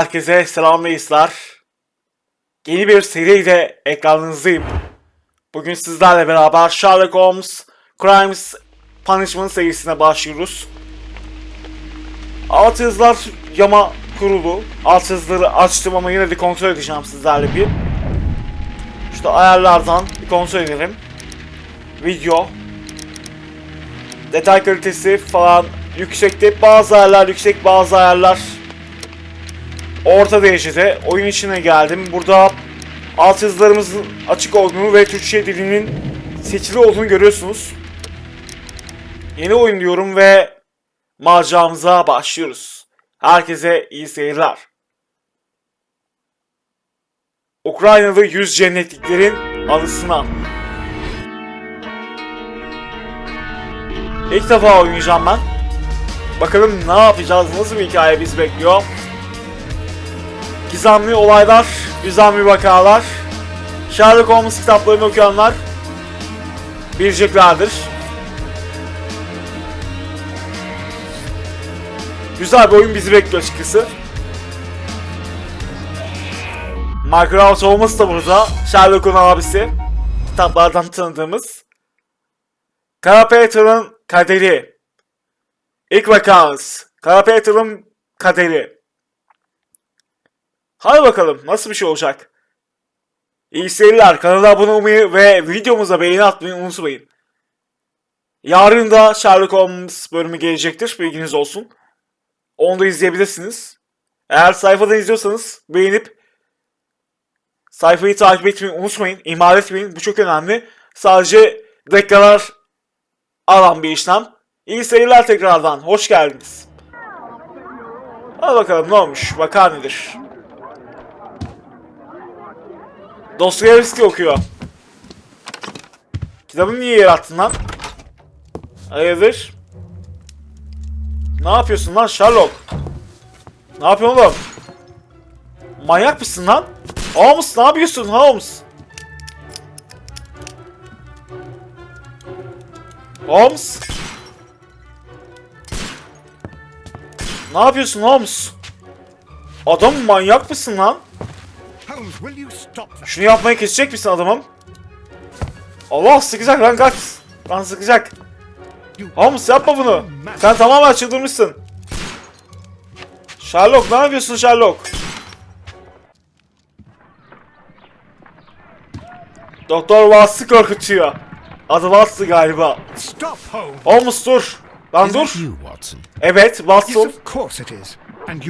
Herkese selam ve iyisler. Yeni bir seriyle ekranınızdayım. Bugün sizlerle beraber Sherlock Holmes Crimes Punishment serisine başlıyoruz. Alt yazılar yama kurulu. Alt yazıları açtım ama yine de kontrol edeceğim sizlerle bir. İşte ayarlardan bir kontrol edelim. Video. Detay kalitesi falan yüksekte. Bazı ayarlar yüksek bazı ayarlar orta derecede oyun içine geldim. Burada alt yazılarımızın açık olduğunu ve Türkçe dilinin seçili olduğunu görüyorsunuz. Yeni oyun diyorum ve maceramıza başlıyoruz. Herkese iyi seyirler. Ukraynalı yüz cennetliklerin anısına. İlk defa oynayacağım ben. Bakalım ne yapacağız, nasıl bir hikaye bizi bekliyor. Gizemli olaylar, gizemli vakalar. Sherlock Holmes kitaplarını okuyanlar bileceklerdir. Güzel bir oyun bizi bekliyor açıkçası. Rouse Holmes da burada. Sherlock'un abisi. Kitaplardan tanıdığımız. Kara Peter'ın kaderi. İlk vakamız. Kara Peter'ın kaderi. Hadi bakalım nasıl bir şey olacak. İyi seyirler. Kanala abone olmayı ve videomuza beğeni atmayı unutmayın. Yarın da Sherlock Holmes bölümü gelecektir. Bilginiz olsun. Onu da izleyebilirsiniz. Eğer sayfadan izliyorsanız beğenip sayfayı takip etmeyi unutmayın. İhmal etmeyin. Bu çok önemli. Sadece dakikalar alan bir işlem. İyi seyirler tekrardan. Hoş geldiniz. Hadi bakalım ne olmuş. Vakar nedir? Dostoyevski okuyor. Kitabı niye yere attın lan? Hayırdır? Ne yapıyorsun lan Sherlock? Ne yapıyorsun oğlum? Manyak mısın lan? Holmes ne yapıyorsun Holmes? Holmes? Ne yapıyorsun Holmes? Adam manyak mısın lan? Şunu yapmayı kesecek misin adamım? Allah sıkacak lan kaç. Lan sıkacak. Holmes yapma bunu. Sen tamamen çıldırmışsın. Sherlock ne yapıyorsun Sherlock? Doktor Watts'ı korkutuyor. Adı Watts'ı galiba. Stop, Holmes! Dur. Lan dur. Evet Watson.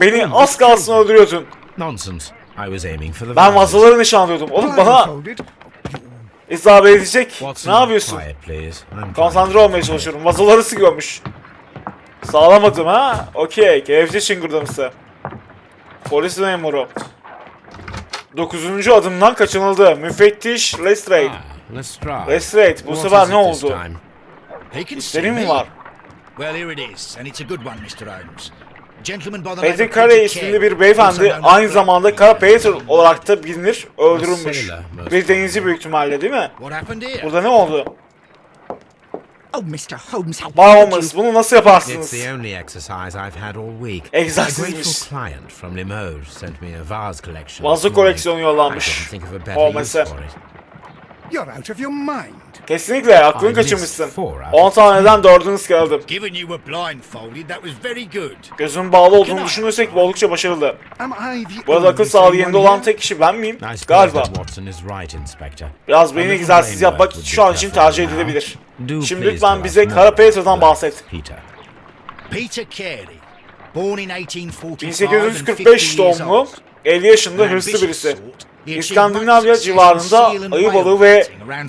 Beni az kalsın öldürüyordun. Nonsense. I was aiming for the Ben vazoları nişanlıyordum. Oğlum bana isabet edecek. Watson, Ne yapıyorsun? Konsantre olmaya çalışıyorum. Vazoları sıkıyormuş. Sağlamadım ha. Okey. Kelepçe çıngırdamışsa. Polis memuru. Dokuzuncu adımdan kaçınıldı. Müfettiş Lestrade. Ah, Lestrade. Bu sefer ne oldu? me. mi var? Well, here it is, and it's a good one, Mr. Holmes. Gentleman by the name Peter of Carey Peter isimli bir beyefendi also known as aynı zamanda. Kara Peter olarak da bilinir. Öldürülmüş. Bir denizci büyük ihtimalle değil mi? What happened here? Burada ne oldu? Oh, Mr. Holmes, how Bay Holmes you? bunu nasıl It's yaparsınız? the only exercise I've had all week. Egzersizmiş. Client from Limoges sent me a vase collection. Vazo koleksiyonu better Holmes'e. You're out of your mind. Kesinlikle aklını kaçırmışsın. four out 10 of taneden 4'ünü ıskaladım. Given you were blindfolded, that was very good. Gözün bağlı olduğunu düşünürsek bu oldukça başarılı. Am I the Bu arada akıl only sağlığı yerinde olan tek kişi ben miyim? Galiba. that Watson is right, Inspector. Biraz egzersizi brain yapmak şu an için tercih edilebilir. Şimdi lütfen bize Kara Peter'dan bahset. Peter. Peter Carey, born in 1845 1845 and 50 years doğumlu, old. 50 yaşında hırslı birisi. Achieved İskandinavya civarında ayı balığı ve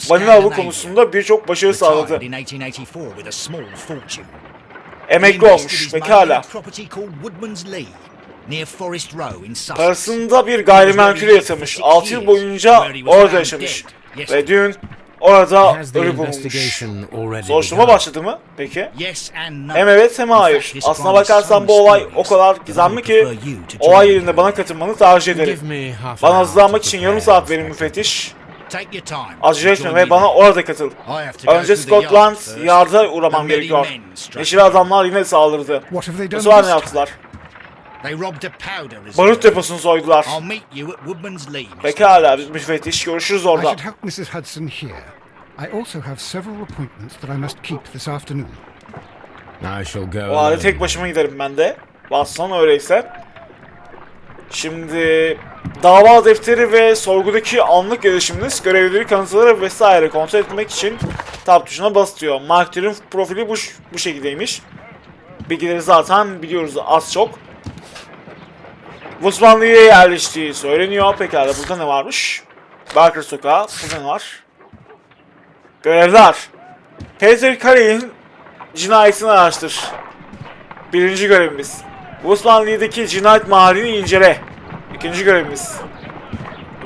balina avı konusunda birçok başarı sağladı. Retired in 1884 with a small fortune. Emekli olmuş pekala. Parasında bir gayrimenkule yatırmış. 6 yıl boyunca orada yaşamış. Ve dün orada ölü already Soruşturma başladı mı peki? Hem evet hem hayır. Aslına bakarsan bu olay o kadar gizemli ki olay yerinde bana katılmanı tercih ederim. Bana hazırlanmak için yarım saat verin müfettiş. Acele etme ve bana orada katıl. Önce Scotland yarda uğramam gerekiyor. Neşeli adamlar yine saldırdı. Bu sefer ne yaptılar? They robbed a powder reserve. Barut deposunu soydular. I'll meet you at Woodman's Lee. Pekala biz müfettiş görüşürüz I orada. should help Mrs. Hudson here. I also have several appointments that I must keep this afternoon. I shall go. O halde tek başıma giderim ben de. Watson öyleyse. Şimdi dava defteri ve sorgudaki anlık gelişiminiz görevlileri kanıtları vesaire kontrol etmek için tab tuşuna basıyor. Mark Twain'in profili bu, bu şekildeymiş. Bilgileri zaten biliyoruz az çok. Osmanlı'ya yerleştiği söyleniyor. Pekala burada ne varmış? Barker Sokağı. Burada ne var? Görevler. Peter Carey'in cinayetini araştır. Birinci görevimiz. Osmanlı'daki cinayet mahallini incele. İkinci görevimiz.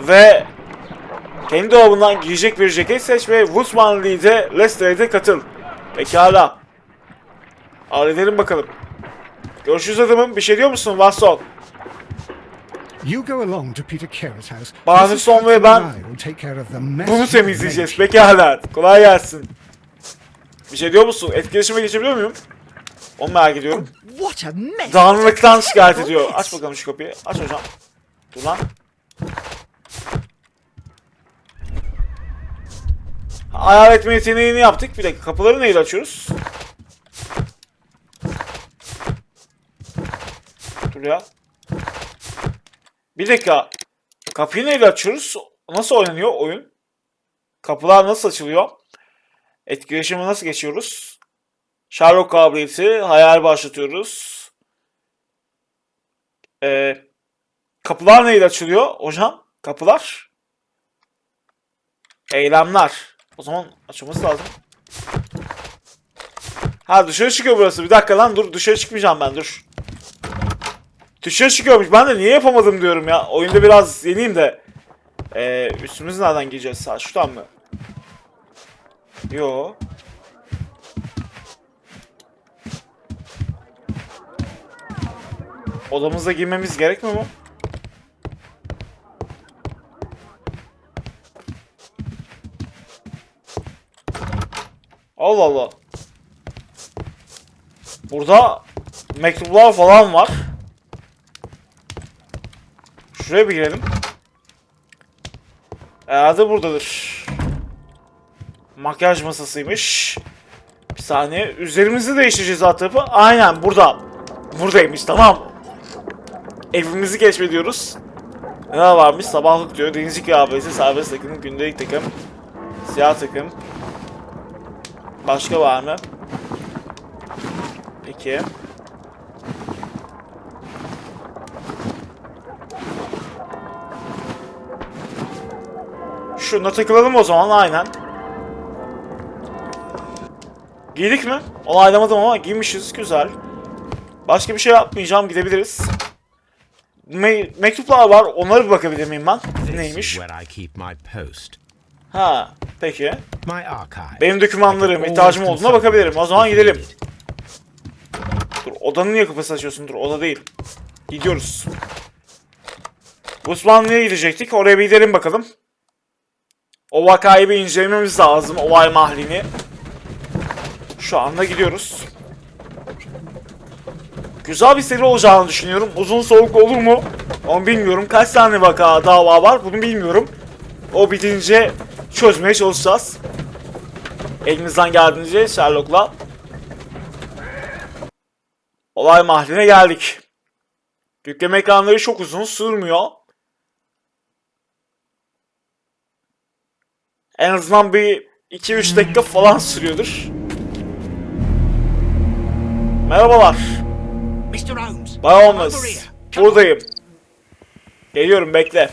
Ve kendi dolabından giyecek bir ceket seç ve Osmanlı'da Leicester'e katıl. Pekala. Halledelim bakalım. Görüşürüz adamım. Bir şey diyor musun Watson? You go along to Peter Carey's house. Mrs. son ve ben Bunu temizleyeceğiz. Pekala. Kolay gelsin. Bir şey diyor musun? Etkileşime geçebiliyor muyum? Onu merak ediyorum. What a mess! Dağınıklıktan şikayet ediyor. Aç bakalım şu kapıyı. Aç hocam. Dur lan. Ayar etme yeteneğini yaptık. Bir dakika kapıları neyle açıyoruz? Dur ya. Bir dakika. Kapıyı neyle açıyoruz? Nasıl oynanıyor oyun? Kapılar nasıl açılıyor? Etkileşime nasıl geçiyoruz? Sherlock kabiliyeti, hayal başlatıyoruz. Ee, kapılar neyle açılıyor hocam? Kapılar. Eylemler. O zaman açılması lazım. Ha dışarı çıkıyor burası. Bir dakika lan dur dışarı çıkmayacağım ben dur. Dışarı çıkıyormuş. Ben de niye yapamadım diyorum ya. Oyunda biraz yeniyim de. Ee, üstümüzü nereden giyeceğiz? Ha şuradan mı? Yo. Odamıza girmemiz gerekmiyor mu? Allah Allah. Burada mektuplar falan var. Şuraya bir girelim. Herhalde buradadır. Makyaj masasıymış. Bir saniye. Üzerimizi değiştireceğiz alt. Aynen burada. Buradaymış tamam. Evimizi keşfediyoruz. Ne varmış? Sabahlık diyor. Denizci kıyafeti, serbest takım, gündelik takım, siyah takım. Başka var mı? Peki. Şuna takılalım o zaman aynen. Giydik mi? Onaylamadım ama giymişiz. Güzel. Başka bir şey yapmayacağım. Gidebiliriz. Me- mektuplar var. Onlara bir bakabilir miyim ben? Neymiş? Ha, peki. Benim dokümanlarım, ihtiyacım olduğuna bakabilirim. O zaman gidelim. Dur, odanın niye kapısı açıyorsun? Dur, oda değil. Gidiyoruz. Osmanlı'ya gidecektik. Oraya bir gidelim bakalım. O vakayı bir incelememiz lazım. Olay mahallini. Şu anda gidiyoruz. Güzel bir seri olacağını düşünüyorum. Uzun soluk olur mu? Onu bilmiyorum. Kaç tane vaka dava var bunu bilmiyorum. O bitince çözmeye çalışacağız. Elimizden geldiğince Sherlock'la. Olay mahalline geldik. Yükleme ekranları çok uzun sürmüyor. En azından bir 2-3 dakika falan sürüyordur. Merhabalar. Mr. Holmes. Bay Holmes. Buradayım. Geliyorum bekle.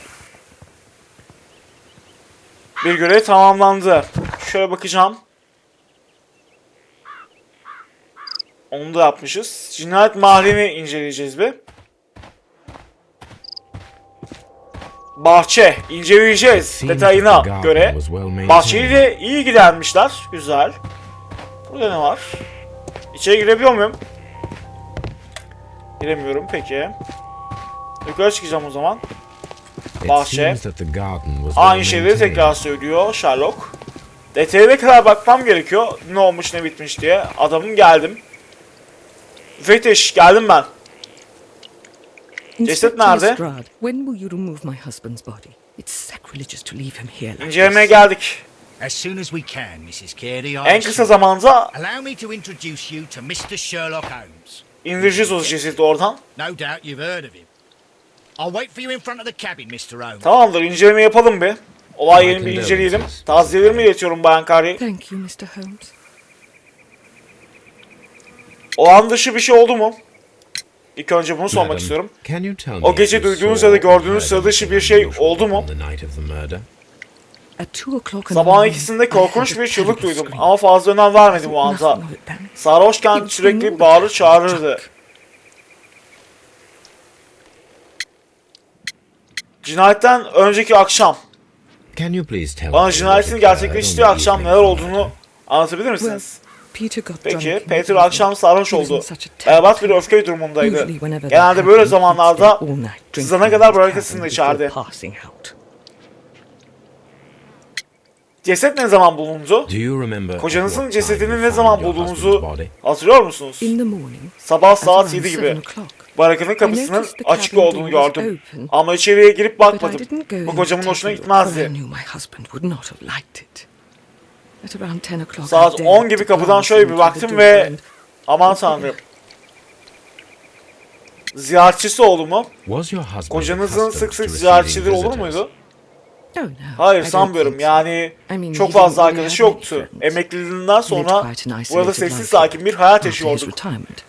Bir görev tamamlandı. Şöyle bakacağım. Onu da yapmışız. Cinayet mahallini inceleyeceğiz bir. Bahçe inceleyeceğiz detayına göre. Bahçeyi de iyi gidermişler. Güzel. Burada ne var? İçeri girebiliyor muyum? Giremiyorum peki. Yukarı çıkacağım o zaman. Bahçe. Aynı şeyleri tekrar söylüyor Sherlock. Detayına kadar bakmam gerekiyor. Ne olmuş ne bitmiş diye. Adamım geldim. Müfettiş geldim ben. Ceset nerede? When will you remove my husband's body? It's sacrilegious to leave him here like İncelemeye this. geldik. As soon as we can, Mrs. Carey. En kısa zamanda Allow me to introduce you to Mr. Sherlock Holmes. indireceğiz o cesedi oradan. No doubt you've heard of him. I'll wait for you in front of the cabin, Mr. Holmes. Tamamdır inceleme yapalım bir. Olay yerini bir inceleyelim. Taziyelerimi iletiyorum Bayan Kari. Thank you, Mr. Holmes. Olağan dışı bir şey oldu mu? İlk önce bunu sormak Madam, istiyorum. Can you tell me O gece duyduğunuz ya da gördüğünüz sıra dışı bir şey oldu mu? Sabahın ikisinde korkunç bir çığlık duydum ama fazla önem vermedim o anda. Sarhoşken sürekli bağırır çağırırdı. Cinayetten önceki akşam. Can you please tell Bana cinayetin gerçekleştiği akşam neler olduğunu anlatabilir Well, misiniz? Peter got drunk Peki, Peter akşam sarhoş oldu. in such a terrible Berbat bir öfke durumundaydı. Usually whenever that Genelde böyle zamanlarda all night drinking sızana kadar bırakırsın içeride. before passing out. Ceset ne zaman bulundu? Do you remember at Kocanızın cesedini ne zaman bulduğunuzu hatırlıyor musunuz? In the morning, Sabah at saat around 7 seven gibi. Barakanın kapısının açık olduğunu gördüm. Ama içeriye girip bakmadım. Bu kocamın hoşuna gitmezdi. Saat dared 10 gibi kapıdan şöyle bir baktım ve aman tanrım. Ziyaretçisi oldu mu? Was your husband Kocanızın sık sık ziyaretçileri olur muydu? Oh, Hayır sanmıyorum. Yani çok fazla arkadaşı yoktu. Emekliliğinden sonra burada sessiz sakin bir hayat yaşıyorduk. retirement.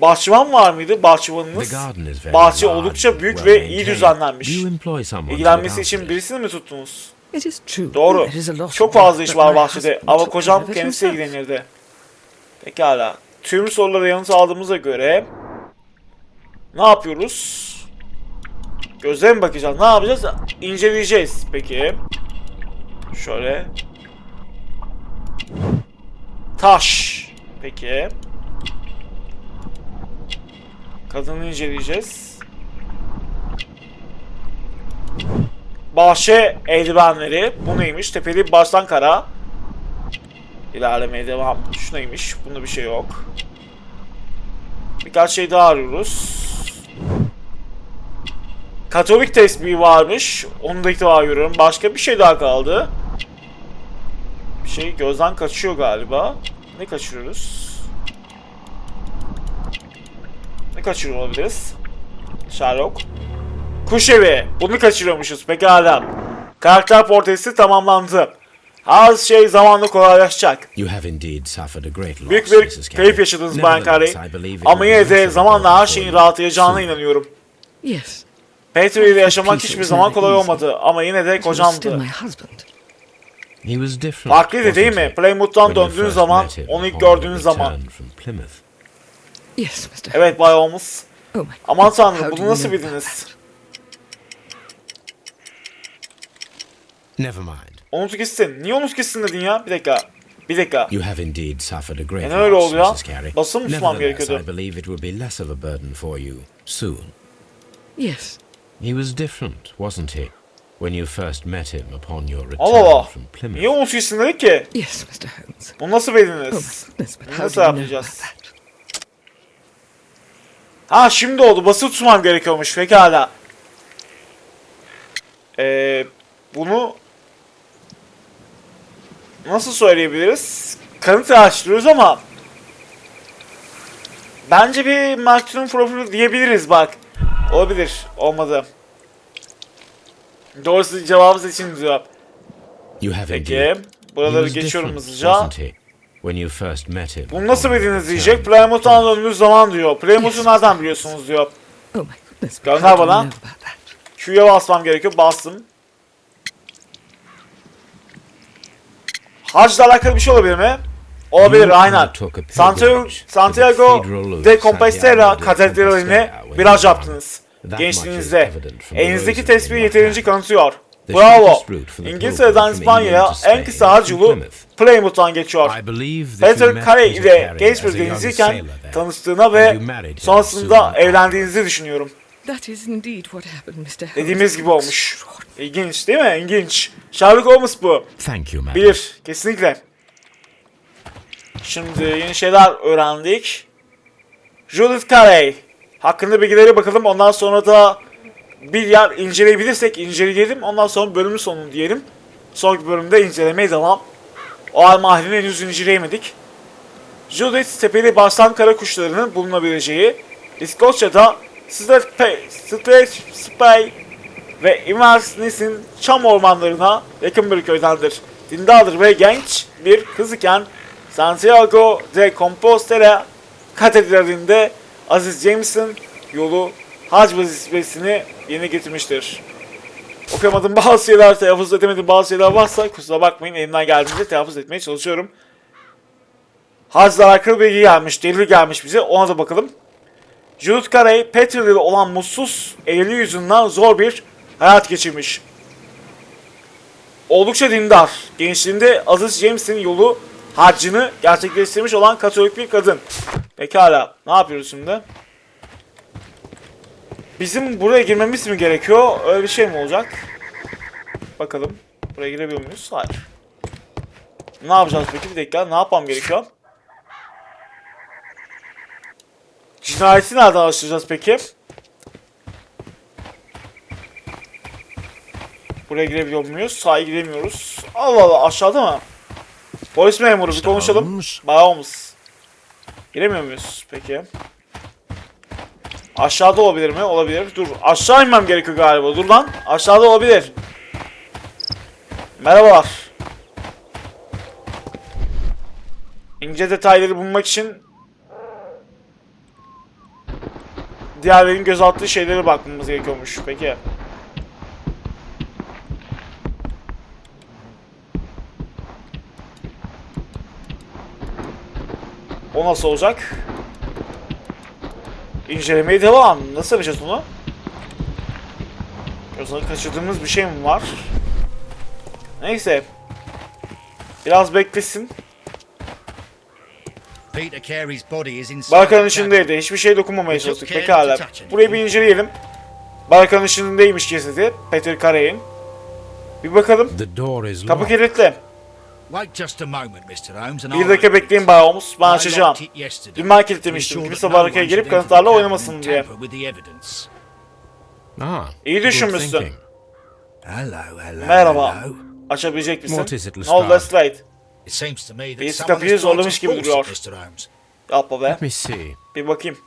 Bahçıvan var mıydı? The Bahçıvanınız. garden is very Bahçe large oldukça büyük ve iyi düzenlenmiş. Do you employ someone to İlgilenmesi için birisini mi tuttunuz? Doğru. Çok fazla iş var bahçede ama kocam kendisi ilgilenirdi. Pekala. Tüm sorulara yanıt aldığımıza göre ne yapıyoruz? Gözlere mi bakacağız? Ne yapacağız? İnceleyeceğiz. Peki. Şöyle. Taş. Peki. Kadını inceleyeceğiz. Bahçe eldivenleri. Bu neymiş? Tepeli baştan kara. İlerlemeye devam. Şu neymiş? Bunda bir şey yok. Birkaç şey daha arıyoruz. Katolik tesbihi varmış. Onu da ilk defa görüyorum. Başka bir şey daha kaldı. Bir şey gözden kaçıyor galiba. Ne kaçırıyoruz? Ne kaçırıyor olabiliriz? Sherlock. Kuş evi. Bunu kaçırıyormuşuz. Pekala. Karakter portresi tamamlandı. Her şey zamanla kolaylaşacak. You have indeed suffered a great loss, Büyük bir kayıp yaşadınız Bayan Carey. Ama yine de zamanla her şeyin rahatlayacağına inanıyorum. Yes, Peter ile yaşamak hiçbir zaman kolay olmadı ama yine de kocamdı. my husband. He was different, Farklıydı değil mi? Plymouth'tan döndüğün zaman, onu ilk gördüğünüz zaman. Evet Bay Holmes. Oh my Aman tanrım bunu nasıl bildiniz? Never mind. Unut gitsin. Niye unut gitsin dedin ya? Bir dakika. Bir dakika. You have indeed suffered a great Yani öyle loss, oldu ya. Mrs. Carey. Basın tutmam Nevertheless, gerekiyordu? I believe it will be less of a burden for you soon. Yes, He was different, wasn't he? When you first met him upon your return Allah Allah. from Plymouth. Niye unut gitsin dedik ki? yes, Mr. Holmes. Bunu nasıl Oh bildiniz? goodness, but how Nasıl yapacağız? Ha şimdi oldu. Basılı tutmam gerekiyormuş. Pekala. Ee, bunu nasıl söyleyebiliriz? Kanıt araştırıyoruz ama bence bir Mark'ın profili diyebiliriz bak. Olabilir. Olmadı. Doğrusu cevabımız için diyor. You have Peki. Buraları geçiyorum hızlıca. wasn't he? When you first met him Bunu nasıl bildiniz diyecek. from Plymouth'tan Plymouth. döndüğünüz zaman diyor. Plymouth'u nereden biliyorsunuz diyor. Oh my goodness, but Gönder bana. Q'ya basmam gerekiyor. Bastım. Hac'la alakalı bir şey olabilir mi? Olabilir aynen. Santiago, Santiago de Compostela katedraline you yaptınız. Gençliğinizde. Elinizdeki in yeterince kanıtıyor. Bravo. İngiltere'den İspanya'ya en kısa hac yolu Plymouth. Plymouth'tan geçiyor. Peter Carey ile genç bir there. tanıştığına ve sonrasında evlendiğinizi düşünüyorum. That is indeed what happened, Mr. Holmes. Dediğimiz gibi olmuş. İlginç değil mi? İlginç. Sherlock Holmes bu. Thank you, madam. Bilir. Kesinlikle. Şimdi yeni şeyler öğrendik. Judith Carey. Hakkında bilgilere bakalım. Ondan sonra da bir yer inceleyebilirsek inceleyelim. Ondan sonra bölümün sonunu diyelim. Sonraki bölümde incelemeye devam. O an mahallini henüz inceleyemedik. Judith tepeli baştan kara kuşlarının bulunabileceği, İskoçya'da Strathspey ve Inverness'in çam ormanlarına yakın bir köydendir. Dindardır ve genç bir kız iken Santiago de Compostela katedralinde Aziz James'in yolu hac vazifesini yerine getirmiştir. Okuyamadığım bazı şeyler, telaffuz edemediğim bazı şeyler varsa kusura bakmayın elimden geldiğince telaffuz etmeye çalışıyorum. Hacla alakalı bilgi gelmiş, delil gelmiş bize ona da bakalım. Judith Carey, Petrel ile olan mutsuz evliliği yüzünden zor bir hayat geçirmiş. Oldukça dindar. Gençliğinde Aziz James'in yolu haccını gerçekleştirmiş olan Katolik bir kadın. Pekala. Ne yapıyoruz şimdi? Bizim buraya girmemiz mi gerekiyor? Öyle bir şey mi olacak? Bakalım. Buraya girebiliyor muyuz? Hayır. Ne yapacağız peki? Bir dakika. Ne yapmam gerekiyor? Cinayeti nereden araştıracağız peki? Buraya girebiliyor muyuz? Hayır giremiyoruz. Allah Allah aşağıda mı? Polis memuru bir konuşalım. Holmes. Giremiyor muyuz peki? Aşağıda olabilir mi? Olabilir. Dur aşağı inmem gerekiyor galiba. Dur lan. Aşağıda olabilir. Merhabalar. İnce detayları bulmak için diğerlerinin göz attığı şeylere bakmamız gerekiyormuş. Peki. O nasıl olacak? İncelemeye devam. Nasıl yapacağız bunu? Yoksa kaçırdığımız bir şey mi var? Neyse. Biraz beklesin. Peter Carey's body is inside. Barkanın the içindeydi. Hiçbir şey dokunmamaya çalıştık. Pekala. Burayı bir inceleyelim. Barkanın içindeymiş cesedi. Peter Carey'in. Bir bakalım. The door is Kapı locked. kilitli. Wait just a moment, Mr. Holmes, and Bir I'll dakika bekleyin Bay Holmes. Ben açacağım. Dün ben kilitlemiştim. Kimse barakaya girip kanıtlarla oynamasın diye. Ah, İyi düşünmüşsün. thinking. Hello, hello, Merhaba. Açabilecek misin? Ne oldu Lestrade? Lestrade? It seems to me that Birisi someone kapıyı zorlamış gibi duruyor. Yapma be. Let me see. Bir bakayım.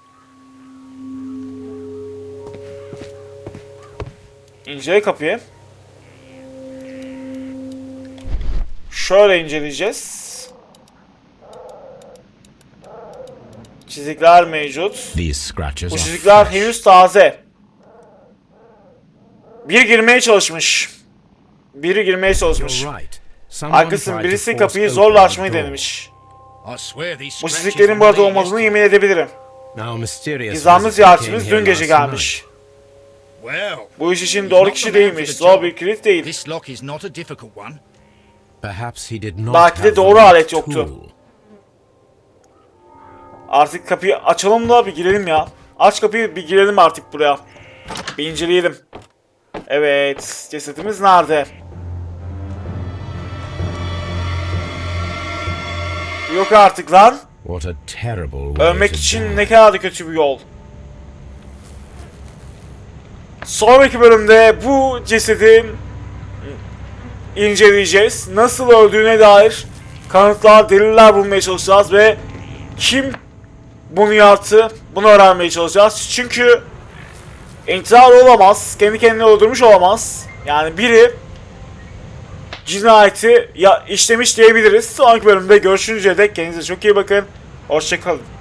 İncele kapıyı. Şöyle inceleyeceğiz. Çizikler mevcut. These scratches Bu çizikler henüz taze. Biri girmeye çalışmış. Biri girmeye çalışmış. Haklısın birisi kapıyı zorla açmayı denemiş. Bu are burada olmadığını yemin edebilirim. Gizemli ziyaretçimiz dün gece gelmiş. Bu iş için doğru kişi değilmiş. Zor bir kilit değil. Belki de doğru alet yoktu. Artık kapıyı açalım da bir girelim ya. Aç kapıyı bir girelim artık buraya. Bir inceleyelim. Evet. Cesetimiz nerede? Yok artık lan. What a terrible way Ölmek için ne kadar da kötü bir yol. Sonraki bölümde bu cesedin inceleyeceğiz. Nasıl öldüğüne dair kanıtlar, deliller bulmaya çalışacağız ve kim bunu yaptı bunu öğrenmeye çalışacağız. Çünkü intihar olamaz, kendi kendini öldürmüş olamaz. Yani biri cinayeti ya işlemiş diyebiliriz. Sonraki bölümde görüşünceye dek kendinize çok iyi bakın. Hoşçakalın.